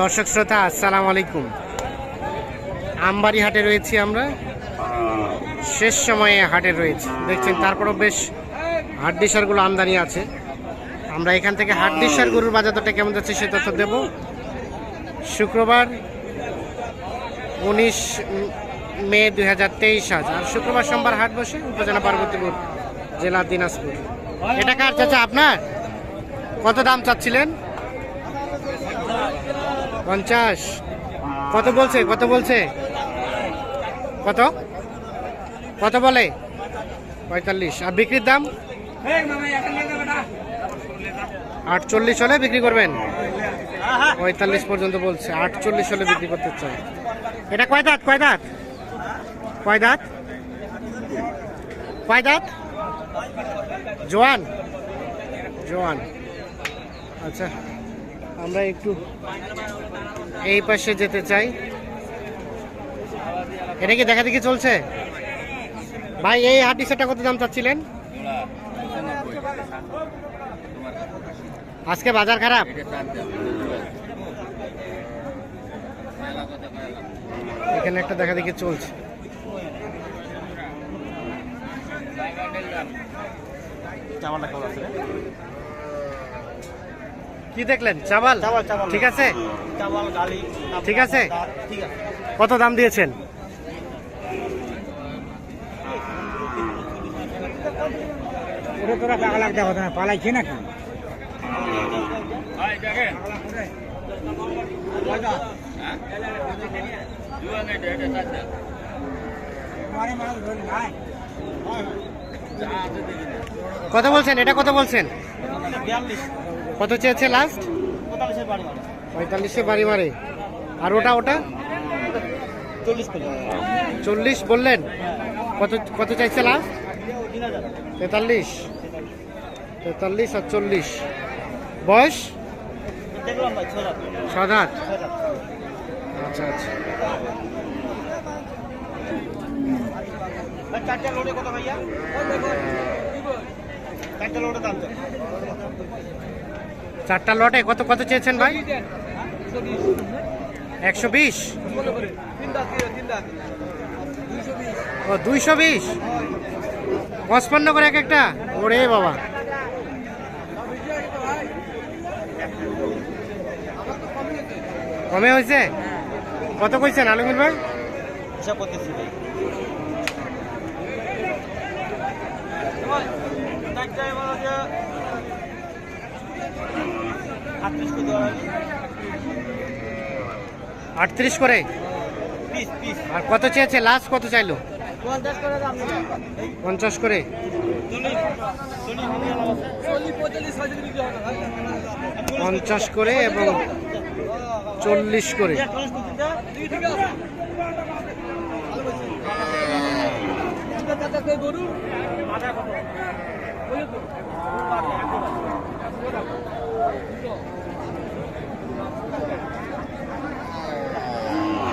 দর্শক শ্রোতা, আসসালামু আলাইকুম। আমবাড়ি হাটে রয়েছি আমরা। শেষ সময়ে হাটে রয়েছি। দেখছেন, তারপরও বেশ হাট ডিসারগুলো আমদানি আছে। আমরা এখান থেকে হাট ডিসার গরুর বাজার দরটা কেমন যাচ্ছে সে তথ্য দেব। শুক্রবার উনিশ মে দুই হাজার তেইশ আজ। আর শুক্রবার সোমবার হাট বসে উপজেলা পার্বতীপুর জেলা দিনাজপুর। এটা কার চাচা, আপনার? কত দাম চাচ্ছিলেন? পঞ্চাশ। কত বলছে? কত বলছে? কত? কত বলে? পঁয়তাল্লিশ। আর বিক্রির দাম? আটচল্লিশ হলে বিক্রি করবেন। পঁয়তাল্লিশ পর্যন্ত বলছে। আটচল্লিশ হলে বিক্রি করতে চাই। এটা কয় দাঁত? কয় দাঁত? কয় দাঁত? কয় দাঁত? জোয়ান? জোয়ান। আচ্ছা। আমরা একটু এই পাশে যেতে চাই। এটা কি দেখা দেখি চলছে? ভাই, এই হাট সেটটা কত দাম চাচ্ছিলেন? আজকে বাজার খারাপ? এখানে একটা দেখা দেখি চলছে। কি দেখলেন? চাবাল। ঠিক আছে? ঠিক আছে? কত দাম দিয়েছেন? ওটা তোরা দেখো না পালাইছে নাকি? কত বলছেন? এটা কত বলছেন? কত চেয়েছে লাস্ট পঁয়তাল্লিশে বাড়ি মারে আর ওটা ওটা? চল্লিশ বললেন। কত কত চাইছে লাস্ট তেতাল্লিশ। তেতাল্লিশ আর চল্লিশ। বয়স? আট। আচ্ছা আচ্ছা। চারটা লটে কত কত চেয়েছেন ভাই? একশো বিশ? ও, দুইশো বিশ? পঁচপান্ন করে এক একটা? ওরে বাবা। কমে হয়েছে? কত কইছেন আলমির ভাই করতেছি ভাই চারটা এবার হচ্ছে আটত্রিশ করে আর কত চেয়েছে? লাস্ট কত চাইলো? পঞ্চাশ করে পঞ্চাশ করে? চল্লিশ চল্লিশ করে এবং চল্লিশ করে।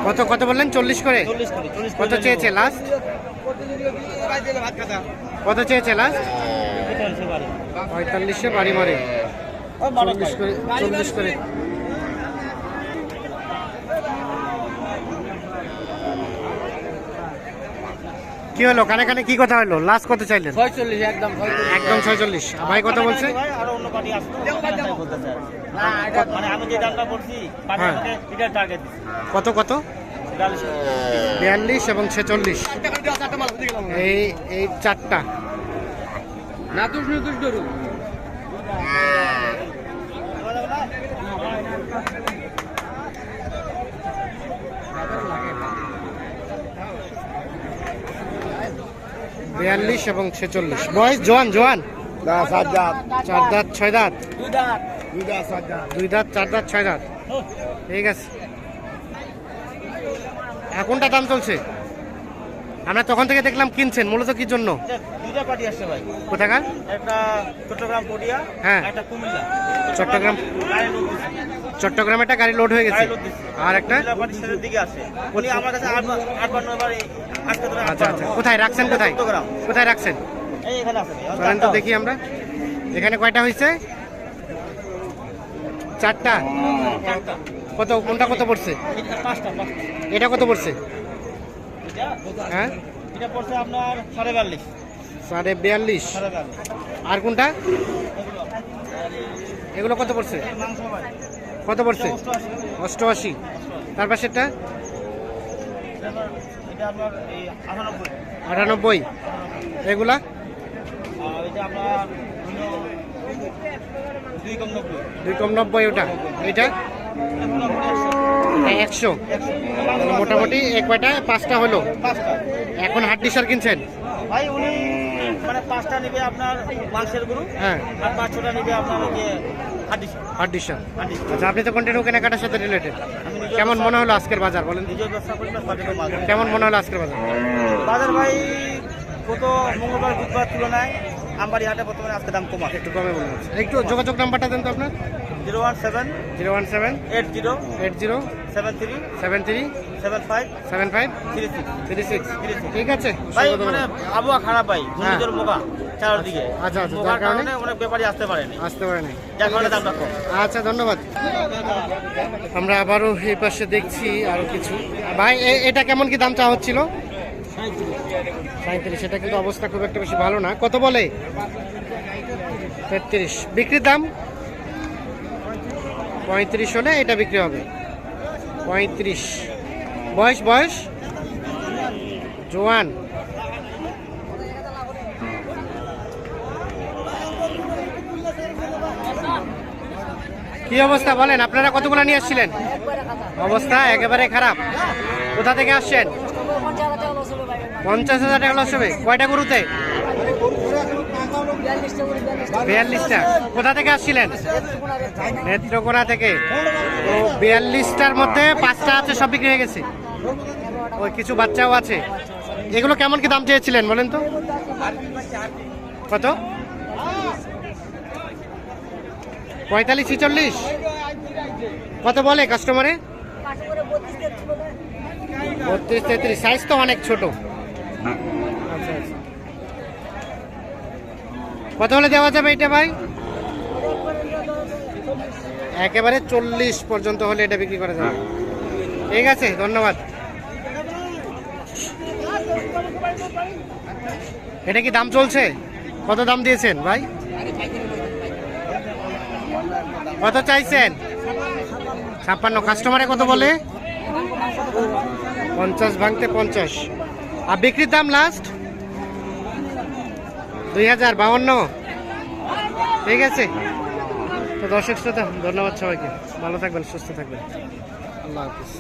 কত কত বললেন? চল্লিশ করে? কত চেয়েছে লাস্ট কত চেয়েছে লাস্ট পঁয়তাল্লিশে বাড়ি। মারে। চল্লিশ করে চল্লিশ করে। কি হলো? কানে কানে কি কথা হলো? লাস্ট কত চাইলেন? ছয়চল্লিশ একদম একদম ছয়চল্লিশ। ভাই কথা বলছে? আরও অন্য পার্টি আসছে মানে পার্টি হ্যাঁ। কত কত? বিয়াল্লিশ। এবং ছেচল্লিশ। এই এই চারটা। না নুতুস গরু বিয়াল্লিশ এবং ছেচল্লিশ। বয়স জোয়ান জোয়ান? চার দাঁত ছয় দাঁত? দুই দাঁত। চার দাঁত ছয় দাঁত? ঠিক আছে। এখনটা দাম চলছে? আমরা তখন থেকে দেখলাম কিনছেন মূলত কি জন্য? দুইটা পার্টি আসছে ভাই। কোথাকার? একটা চট্টগ্রাম পটিয়া হ্যাঁ। একটা কুমিল্লা। চট্টগ্রাম গাড়ি লোড চট্টগ্রামে একটা গাড়ি লোড হয়ে গেছে। আর একটা? দিকে আসে উনি আমার কাছে আটবার নয়বার আচ্ছা আচ্ছা। কোথায় রাখছেন কোথায়? কোথায় রাখছেন? চলেন তো দেখি আমরা। এখানে কয়টা হয়েছে চারটা? কত কোনটা কত পড়ছে? এটা কত পড়ছে? হ্যাঁ? সাড়ে বিয়াল্লিশ। আর কোনটা? এগুলো। কত পড়ছে? কত পড়ছে? অষ্টআশি। অষ্টআশি। তার পাশেরটা আটানব্বই। এগুলা? দুই কম নব্বই ওটা? এটা? একশো। মোটামুটি এক কয়টা? পাঁচটা হলো। এখন হাড্ডি সার কিনছেন? ভাই উনি মানে পাঁচটা নেবে আপনার মাংসের গরু হ্যাঁ। আর নেবে আপনার হাড্ডি আচ্ছা আপনি তো কন্টিনিউ কেনাকাটার সাথে রিলেটেড কেমন মনে হলো আজকের বাজার বলেন? কেমন মনে হলো আজকের বাজার? বাজার ভাই গত মঙ্গলবার বুধবার তুলনায় আমবাড়ি হাটে বর্তমানে আজকে দাম কমা একটু কমে হচ্ছে একটু যোগাযোগ নাম্বারটা দেন তো আপনার। Zero one seven zero one seven eight zero eight zero seven three seven three seven five seven five three six. Three six. ঠিক আছে। ভাই মানে আবহাওয়া খারাপ ভাই ঘূর্ণিঝড় মোকা আচ্ছা, আচ্ছা, যার কারণে? কারণে অনেক ব্যাপারী আসতে পারেনি। আসতে পারে যার কারণে দামটা কম। আচ্ছা ধন্যবাদ। আমরা আবারও এই পাশে দেখছি আরও কিছু। ভাই এটা কেমন কি দাম চাওয়া হচ্ছিল? সাঁত্রিশ এটা কিন্তু অবস্থা খুব একটা বেশি ভালো না। কত বলে? তেত্রিশ। বিক্রির দাম? পঁয়ত্রিশ হলে এটা বিক্রি হবে। পঁয়ত্রিশ। বয়স বয়স? জোয়ান। কি অবস্থা বলেন? আপনারা কতগুলো নিয়ে আসছিলেন? অবস্থা একেবারে খারাপ। কোথা থেকে আসছেন? পঞ্চাশ হাজার টাকা লস হবে। কয়টা গরুতে? বিয়াল্লিশটা। কোথা থেকে আসছিলেন? নেত্রকোনা থেকে। তো বিয়াল্লিশটার মধ্যে পাঁচটা আছে, সব বিক্রি হয়ে গেছে। ওই কিছু বাচ্চাও আছে। এগুলো কেমন কি দাম চেয়েছিলেন বলেন তো? কত? পঁয়তাল্লিশ, ছিচল্লিশ? কত বলে কাস্টমারে বত্রিশ, তেত্রিশ। সাইজ তো অনেক ছোট। আচ্ছা আচ্ছা। কত হলে দেওয়া যাবে এটা ভাই? একেবারে চল্লিশ পর্যন্ত হলে এটা বিক্রি করা যাবে। ঠিক আছে, ধন্যবাদ। এটা কি দাম চলছে? কত দাম দিয়েছেন ভাই? কত চাইছেন? ছাপ্পান্ন। কাস্টমারে কত বলে? পঞ্চাশ ভাঙতে পঞ্চাশ। আর বিক্রির দাম লাস্ট দুই হাজার, বাউন্ন। ঠিক আছে। তো দর্শক শ্রোতা, ধন্যবাদ সবাইকে। ভালো থাকবেন, সুস্থ থাকবেন। আল্লাহ হাফিজ।